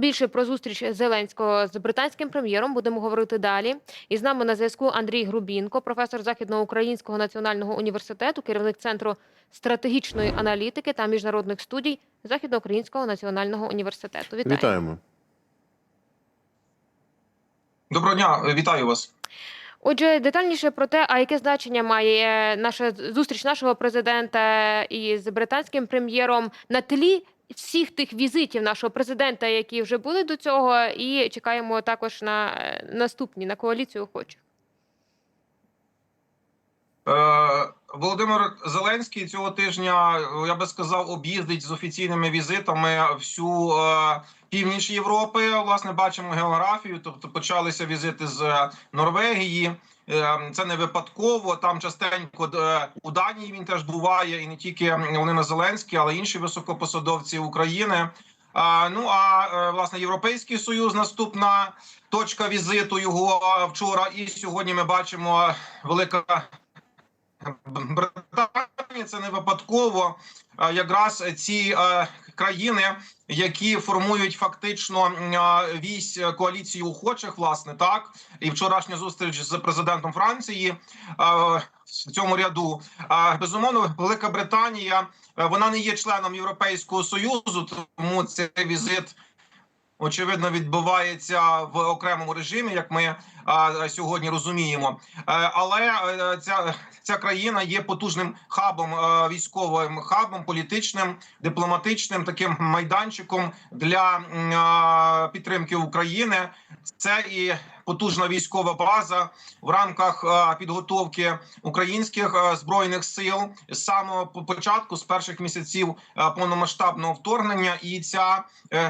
Більше про зустріч Зеленського з британським прем'єром будемо говорити далі. І з нами на зв'язку Андрій Грубінко, професор Західноукраїнського національного університету, керівник центру стратегічної аналітики та міжнародних студій Західноукраїнського національного університету. Вітаю. Вітаємо. Доброго дня, вітаю вас. Отже, детальніше про те, а яке значення має наша зустріч нашого президента із британським прем'єром на тлі всіх тих візитів нашого президента, які вже були до цього, і чекаємо також на е, наступні на коаліцію охочих. Е, Володимир Зеленський цього тижня, я би сказав, об'їздить з офіційними візитами всю е, північ Європи. Власне, бачимо географію. Тобто почалися візити з Норвегії. Е, Це не випадково. Там частенько е, у Данії він теж буває, і не тільки Володимир Зеленський, але й інші високопосадовці України. А, ну а е, власне Європейський Союз наступна точка візиту його вчора. І сьогодні ми бачимо велика Британія це не випадково. Якраз ці е, країни, які формують фактично вісь коаліції охочих, власне, так і вчорашня зустріч з президентом Франції е, в цьому ряду. Безумовно, Велика Британія е, вона не є членом Європейського союзу, тому цей візит. Очевидно, відбувається в окремому режимі, як ми а, сьогодні розуміємо. Е, але е, ця ця країна є потужним хабом е, військовим хабом, політичним, дипломатичним таким майданчиком для а, підтримки України. Це і потужна військова база в рамках е, підготовки українських е, збройних сил з самого початку, з перших місяців е, повномасштабного вторгнення, і ця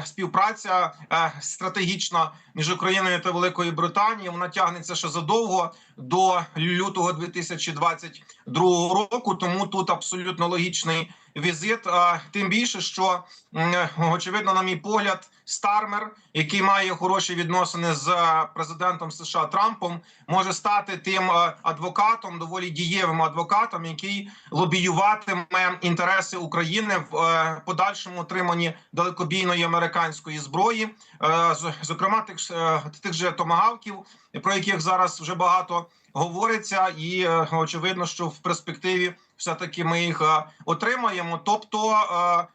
співпраця стратегічна між Україною та Великою Британією вона тягнеться ще задовго до лютого 2022 року. Тому тут абсолютно логічний візит. Тим більше, що очевидно, на мій погляд, Стармер, який має хороші відносини з е, президентом США Трампом, може стати тим е, адвокатом, доволі дієвим адвокатом, який лобіюватиме інтереси України в е, подальшому отриманні далекобійної американської зброї, зокрема тих тих же томагавків, про яких зараз вже багато говориться, і очевидно, що в перспективі все таки ми їх отримаємо. Тобто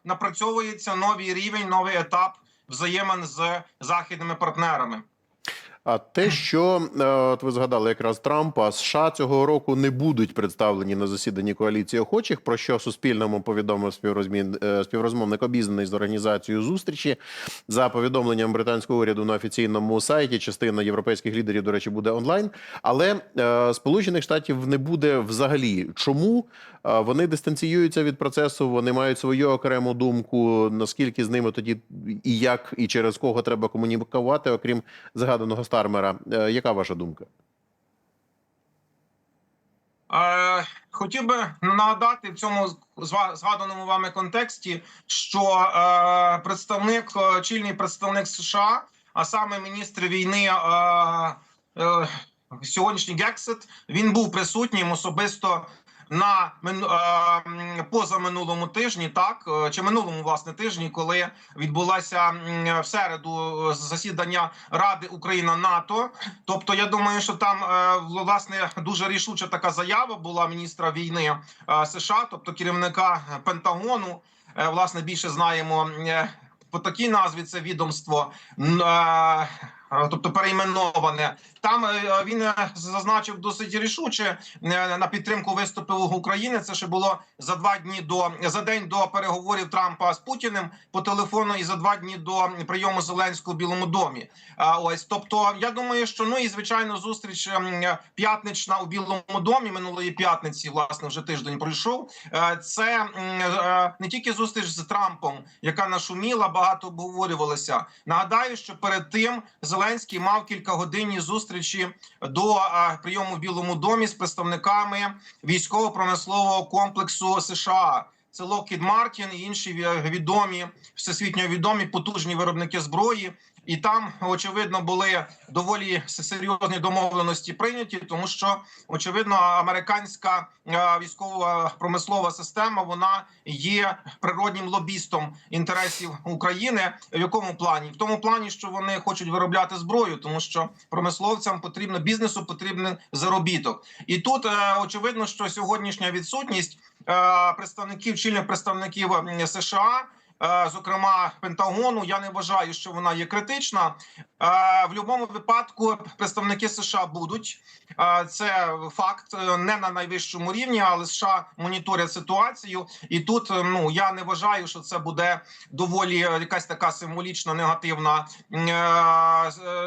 напрацьовується новий рівень, новий етап взаємин з західними партнерами. А те, що е, от ви згадали якраз Трампа, США цього року не будуть представлені на засіданні коаліції охочих, про що Суспільному повідомив е, співрозмовник обізнаний з організацією зустрічі. За повідомленням британського уряду на офіційному сайті, частина європейських лідерів, до речі, буде онлайн. Але е, Сполучених Штатів не буде взагалі. Чому вони дистанціюються від процесу? Вони мають свою окрему думку. Наскільки з ними тоді і як, і через кого треба комунікувати, окрім згаданого Стармера. Е, Яка ваша думка? Хотів би нагадати в цьому згаданому вами контексті, що е, представник, е, чільний представник США, а саме міністр війни. Сьогоднішній Гексет він був присутнім особисто на е, позаминулому тижні, так е, чи минулому власне тижні, коли відбулася в середу е, засідання Ради Україна НАТО. Тобто, я думаю, що там власне дуже рішуча така заява була міністра війни США, тобто керівника Пентагону. Власне, більше знаємо по такій назві це відомство. Тобто перейменоване там е, він е, зазначив досить рішуче е, на підтримку виступів України. Це ще було за два дні до за день до переговорів Трампа з Путіним по телефону, і за два дні до прийому Зеленського в Білому домі. Ось, тобто, я думаю, що ну і звичайно, зустріч ем, п'ятнична у Білому домі минулої п'ятниці, власне, вже тиждень пройшов. Е, Це е, не тільки зустріч з Трампом, яка нашуміла, багато обговорювалася. Нагадаю, що перед тим Зеленський мав кількагодинні зустрічі до прийому в Білому домі з представниками військово-промислового комплексу США. це Lockheed Martin і інші відомі всесвітньо відомі потужні виробники зброї. І там очевидно були доволі серйозні домовленості прийняті, тому що очевидно американська е, військова промислова система вона є природнім лобістом інтересів України. В якому плані? В тому плані, що вони хочуть виробляти зброю, тому що промисловцям потрібно бізнесу потрібен заробіток. І тут е, очевидно, що сьогоднішня відсутність е, представників чільних представників США. Е, Зокрема, Пентагону, я не вважаю, що вона є критична. Е, В будь-якому випадку представники США будуть. Е, Це факт не на найвищому рівні, але США моніторять ситуацію. І тут ну я не вважаю, що це буде доволі якась така символічна негативна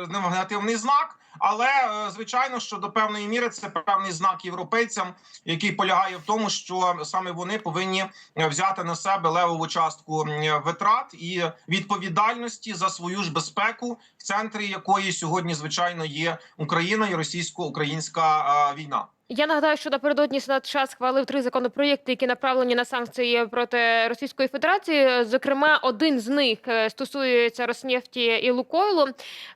негативний знак. Але е, звичайно, що до певної міри це певний знак європейцям, який полягає в тому, що саме вони повинні е, взяти на себе левову частку витрат і відповідальності за свою ж безпеку, в центрі якої сьогодні звичайно є Україна і російсько-українська е, війна. Я нагадаю, що напередодні Сенат США схвалив три законопроєкти, які направлені на санкції проти Російської Федерації. Зокрема, один з них е, стосується Роснефті і Лукойлу.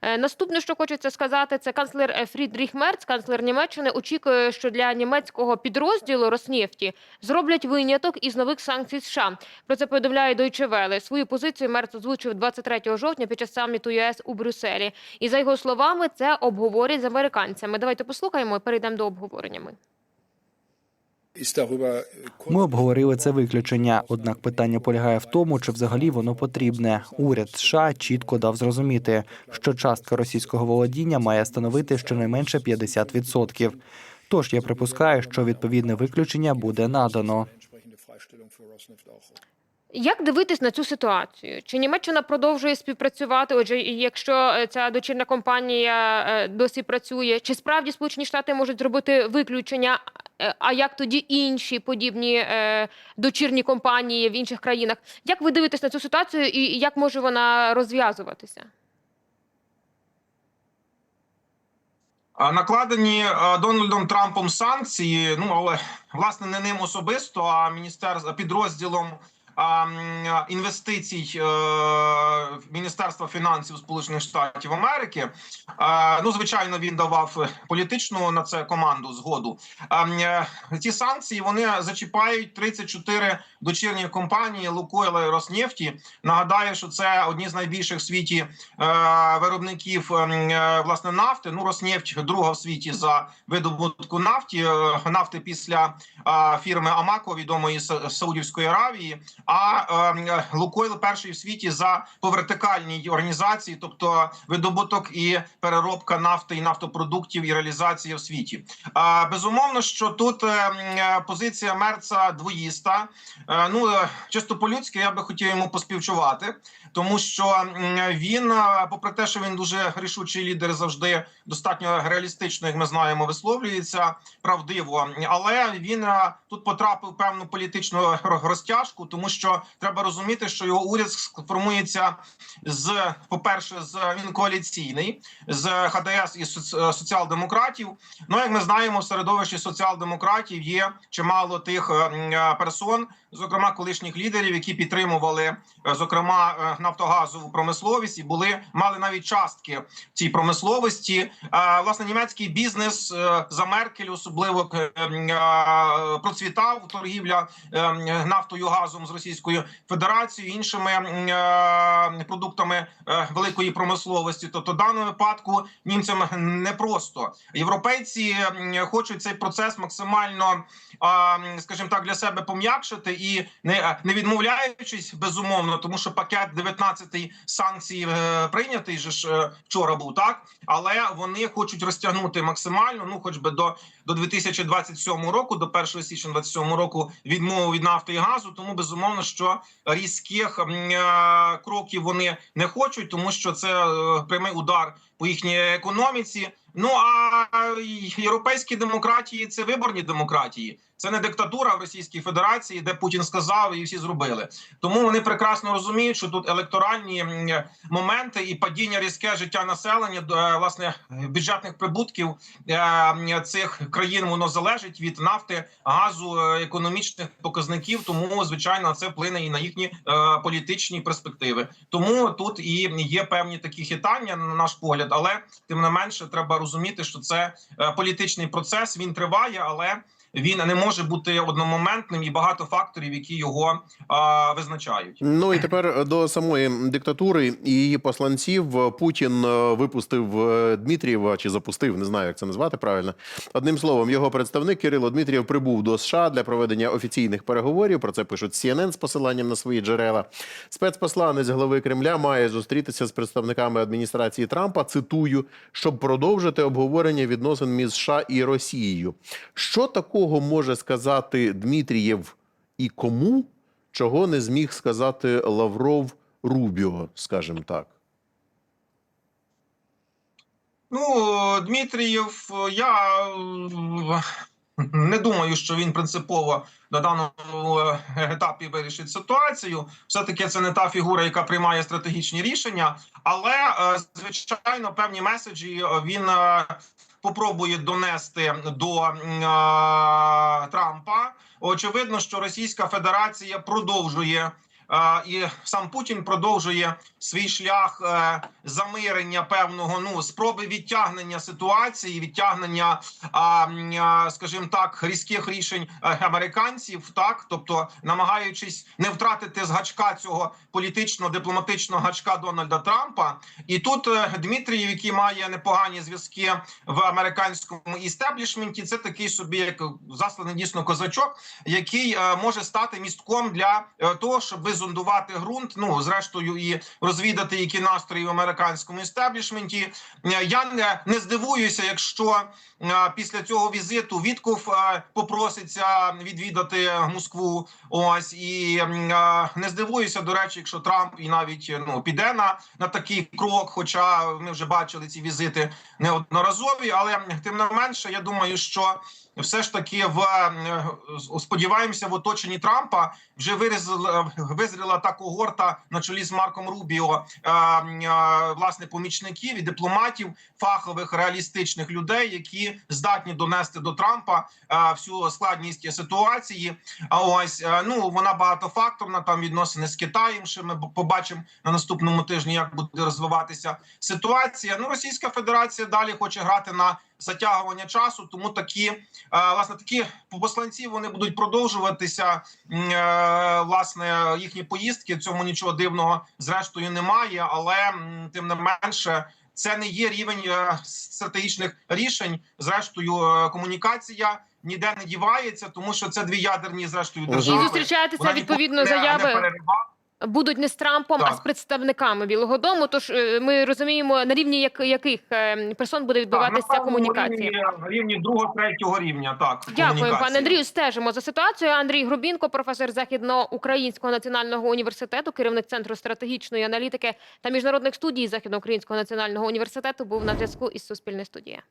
Е, Наступне, що хочеться сказати, це канцлер е, Фрідріх Мерц, канцлер Німеччини, очікує, що для німецького підрозділу Роснефті зроблять виняток із нових санкцій США. Про це повідомляє Deutsche Welle. Свою позицію Мерц озвучив 23 жовтня під час саміту ЄС у Брюсселі. І за його словами, це обговорять з американцями. Давайте послухаємо і перейдемо до обговорення. Ми. Ми обговорили це виключення. Однак питання полягає в тому, чи взагалі воно потрібне. Уряд США чітко дав зрозуміти, що частка російського володіння має становити щонайменше 50%. Тож я припускаю, що відповідне виключення буде надано. Як дивитись на цю ситуацію? Чи Німеччина продовжує співпрацювати? Отже, якщо е, ця дочірня компанія е, досі працює, чи справді Сполучені Штати можуть зробити виключення? Е, А як тоді інші подібні дочірні компанії в інших країнах? Як ви дивитесь на цю ситуацію і як може вона розв'язуватися? Накладені Дональдом Трампом санкції. Ну але власне не ним особисто, а міністерством підрозділом інвестицій е, Міністерства фінансів Сполучених Штатів Америки. Е, Ну, звичайно, він давав політичну на це команду згоду. Е, Ці санкції вони зачіпають 34 дочірні компанії Лукойла і Роснефті. Нагадаю, що це одні з найбільших в світі виробників ем, власне нафти. Ну, Роснефть друга в світі за видобутку нафті нафти після фірми Амако, відомої з Саудівської Аравії. А е, Лукойл перший в світі за по вертикальній організації, тобто видобуток і переробка нафти і нафтопродуктів і реалізація в світі. Е, Безумовно, що тут е, позиція Мерца двоїста. Е, Ну е, чисто по-людськи, я би хотів йому поспівчувати, тому що він, е, попри те, що він дуже рішучий лідер, завжди достатньо реалістично, як ми знаємо, висловлюється правдиво. Але він е, тут потрапив певну політичну ро- розтяжку, тому що треба розуміти, що його уряд формується з, по-перше, з він коаліційний з ХДС і е, соціал-демократів. Ну як ми знаємо, в середовищі соціал-демократів є чимало тих е, е, персон, зокрема колишніх лідерів, які підтримували зокрема нафтогазову промисловість і були мали навіть частки в цій промисловості. Власне, німецький бізнес за Меркель особливо процвітав торгівля нафтою газом з Російською Федерацією іншими е, продуктами е, великої промисловості. Тобто, в даному випадку німцям непросто. Європейці хочуть цей процес максимально, скажімо так, для себе пом'якшити і не, не відмовляючись безумовно, тому що пакет 19 санкцій е, прийнятий же ж вчора був так, але вони хочуть розтягнути максимально, ну хоч би до, до 2027 року, до 1 січня 2027 року відмову від нафти і газу. Тому безумовно, що різких е, кроків вони не хочуть, тому що це е, прямий удар по їхній економіці. Ну а європейські демократії це виборні демократії. Це не диктатура в Російській Федерації, де Путін сказав і всі зробили. Тому вони прекрасно розуміють, що тут електоральні моменти і падіння різке життя населення е, власне бюджетних прибутків е, цих країн воно залежить від нафти, газу, е, економічних показників. Тому звичайно це вплине і на їхні політичні перспективи. Тому тут і є певні такі хитання на наш погляд, але тим не менше треба розуміти, що це е, політичний процес. Він триває, але він не може бути одномоментним і багато факторів, які його а, визначають. Ну і тепер до самої диктатури і її посланців Путін е, випустив е, Дмитрієва чи запустив, не знаю, як це назвати правильно. Одним словом, його представник Кирило Дмитрієв прибув до США для проведення офіційних переговорів. Про це пишуть CNN з посиланням на свої джерела. Спецпосланець глави Кремля має зустрітися з представниками адміністрації Трампа. Цитую, щоб продовжити обговорення відносин між США і Росією. Що такого може сказати Дмитрієв і кому? чого не зміг сказати Лавров Рубіо, скажімо так. Ну, Дмитрієв, я е, не думаю, що він принципово на даному е, етапі вирішить ситуацію. Все таки це не та фігура, яка приймає стратегічні рішення, але е, звичайно певні меседжі е, він попробує донести до Трампа. Очевидно, що Російська Федерація продовжує. І сам Путін продовжує свій шлях е, замирення певного ну спроби відтягнення ситуації, відтягнення, скажімо так, різких рішень е, американців, так тобто намагаючись не втратити з гачка цього політично-дипломатичного гачка Дональда Трампа. І тут е, Дмитрієв, який має непогані зв'язки в американському істеблішменті, це такий собі як засланий дійсно козачок, який може стати містком для того, щоб зондувати ґрунт. Ну зрештою, і розвідати, які настрої в американському істеблішменті. Е, Я не, здивуюся, якщо е, після цього візиту Вітков е, попроситься відвідати Москву. Ось і не здивуюся, до речі, якщо Трамп і навіть ну піде на, на такий крок. Хоча ми вже бачили ці візити неодноразові, але тим не менше, я думаю, що все ж таки в е, сподіваємося, в оточенні Трампа вже вирізала визріла та когорта на чолі з Марком Рубіо е, е, власне помічників і дипломатів, фахових реалістичних людей, які здатні донести до Трампа е, всю складність ситуації. А ось е, ну вона багатофакторна. Там відносини з Китаєм. Ще ми побачимо на наступному тижні, як буде розвиватися ситуація. Ну, Російська Федерація далі хоче грати на затягування часу, тому такі е, власне такі посланці вони будуть продовжуватися. Е, Власне, їхні поїздки цьому нічого дивного зрештою немає, але тим не менше. Це не є рівень е, стратегічних рішень. Зрештою, комунікація ніде не дівається, тому що це дві ядерні зрештою держави. І зустрічатися відповідно заяви перериває. Будуть не з Трампом, а з представниками Білого Дому. Тож е, ми розуміємо на рівні як, яких е, персон буде відбуватися Так, на комунікація. Рівні, рівні другого, третього рівня. Так, Дякую, пане Андрію. Стежимо за ситуацією. Андрій Грубінко, професор Західноукраїнського національного університету, керівник центру стратегічної аналітики та міжнародних студій Західноукраїнського національного університету, був на зв'язку із Суспільне студія.